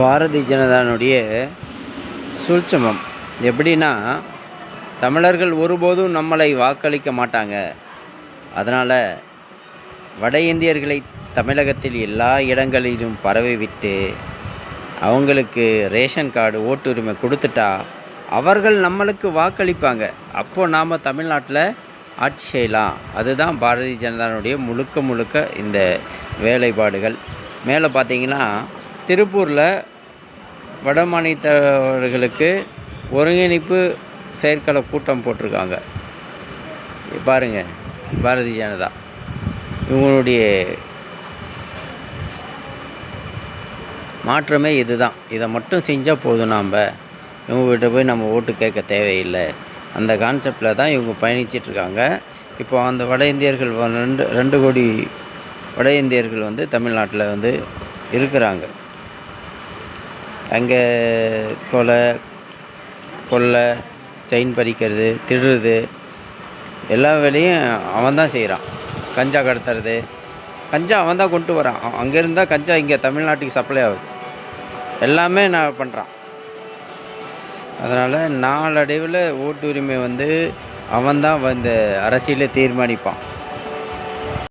பாரதிய ஜனதானுடைய சூழ்ச்சமம். எப்படின்னா தமிழர்கள் ஒருபோதும் நம்மளை வாக்களிக்க மாட்டாங்க. அதனால் வட இந்தியர்களை தமிழகத்தில் எல்லா இடங்களிலும் பரவி விட்டு அவங்களுக்கு ரேஷன் கார்டு ஓட்டுரிமை கொடுத்துட்டா அவர்கள் நம்மளுக்கு வாக்களிப்பாங்க. அப்போது நாம் தமிழ்நாட்டில் ஆட்சி செய்யலாம். அதுதான் பாரதிய ஜனதாவுடைய முழுக்க முழுக்க இந்த வேலைப்பாடுகள். மேலே பார்த்தீங்கன்னா திருப்பூரில் வட மாநிலத்தவர்களுக்கு ஒருங்கிணைப்பு செயற்கலை கூட்டம் போட்டிருக்காங்க. பாருங்கள் பாரதிய ஜனதா. இவங்களுடைய மாற்றமே இதுதான். இதை மட்டும் செஞ்சால் போதும் நாம். இவங்ககிட்ட போய் நம்ம ஓட்டு கேட்க தேவையில்லை. அந்த கான்செப்டில் தான் இவங்க பயணிச்சிட்ருக்காங்க. இப்போ அந்த வட இந்தியர்கள் ரெண்டு ரெண்டு கோடி வட இந்தியர்கள் வந்து தமிழ்நாட்டில் வந்து இருக்கிறாங்க. அங்கே கொலை கொள்ளை செயின் பறிக்கிறது திருடுறது எல்லா வேலையும் அவன் தான் செய்கிறான். கஞ்சா கடத்துறது. கஞ்சா அவன் தான் கொண்டு வரான். அங்கே இருந்தால் கஞ்சா இங்கே தமிழ்நாட்டுக்கு சப்ளை ஆகுது. எல்லாமே நான் பண்ணுறான் அதனால் நாளடைவில் ஓட்டு உரிமை வந்து அவன் தான் வந்து அரசியலே தீர்மானிப்பான்.